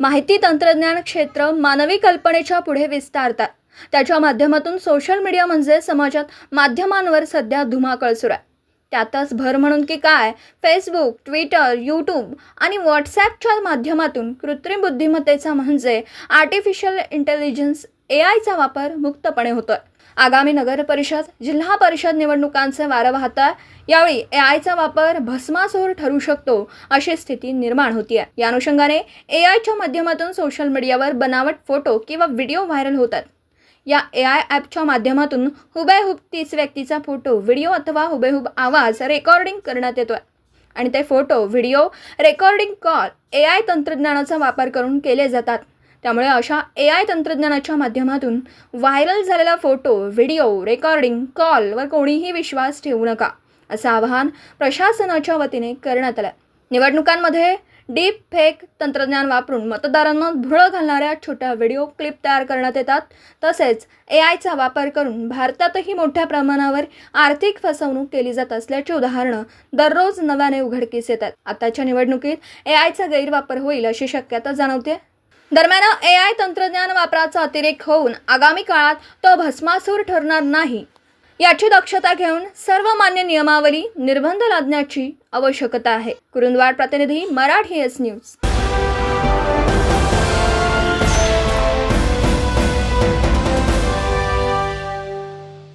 माहिती तंत्रज्ञान क्षेत्र मानवी कल्पनेच्या पुढे विस्तारतात. त्याच्या माध्यमातून सोशल मीडिया म्हणजे समाजात माध्यमांवर सध्या धुमाकळ सुरू आहे. त्यातच भर म्हणून की काय फेसबुक ट्विटर यूट्यूब आणि व्हॉट्सॲपच्या माध्यमातून कृत्रिम बुद्धिमत्तेचा म्हणजे आर्टिफिशियल इंटेलिजन्स ए आयचा वापर मुक्तपणे होतोय. आगामी नगर परिषद जिल्हा परिषद निवडणुकांचे वारं वाहतं यावेळी ए आयचा वापर भस्मासूर ठरू शकतो अशी स्थिती निर्माण होतीये. या अनुषंगाने ए आयच्या माध्यमातून सोशल मीडियावर बनावट फोटो किंवा व्हिडिओ व्हायरल होतात. या ए आय ॲपच्या माध्यमातून हुबेहूब तीस व्यक्तीचा फोटो व्हिडिओ अथवा हुबेहूब आवाज रेकॉर्डिंग करण्यात येतोय. आणि ते photo video recording call A I तंत्रज्ञानाचा वापर करून केले जातात. त्यामुळे अशा ए आय तंत्रज्ञानाच्या माध्यमातून व्हायरल झालेला फोटो व्हिडिओ रेकॉर्डिंग कॉलवर कोणीही विश्वास ठेवू नका असं आवाहन प्रशासनाच्या वतीने करण्यात आलं निवडणुकांमध्ये डीप फेक तंत्रज्ञान वापरून मतदारांना धुळं घालणाऱ्या छोट्या व्हिडिओ क्लिप तयार करण्यात येतात. तसेच ए आयचा वापर करून भारतातही मोठ्या प्रमाणावर आर्थिक फसवणूक केली जात असल्याची उदाहरणं दररोज नव्याने उघडकीस येतात आताच्या निवडणुकीत ए आयचा गैरवापर होईल अशी शक्यता जाणवते दरम्यान ए आय तंत्रज्ञान वापराचा अतिरेक होऊन आगामी काळात तो भस्मासूर ठरणार नाही. याची दक्षता घेऊन सर्व मान्य नियमावली निर्बंध लादण्याची आवश्यकता आहे. कुरुंदवाड प्रतिनिधी मराठी एस न्यूज.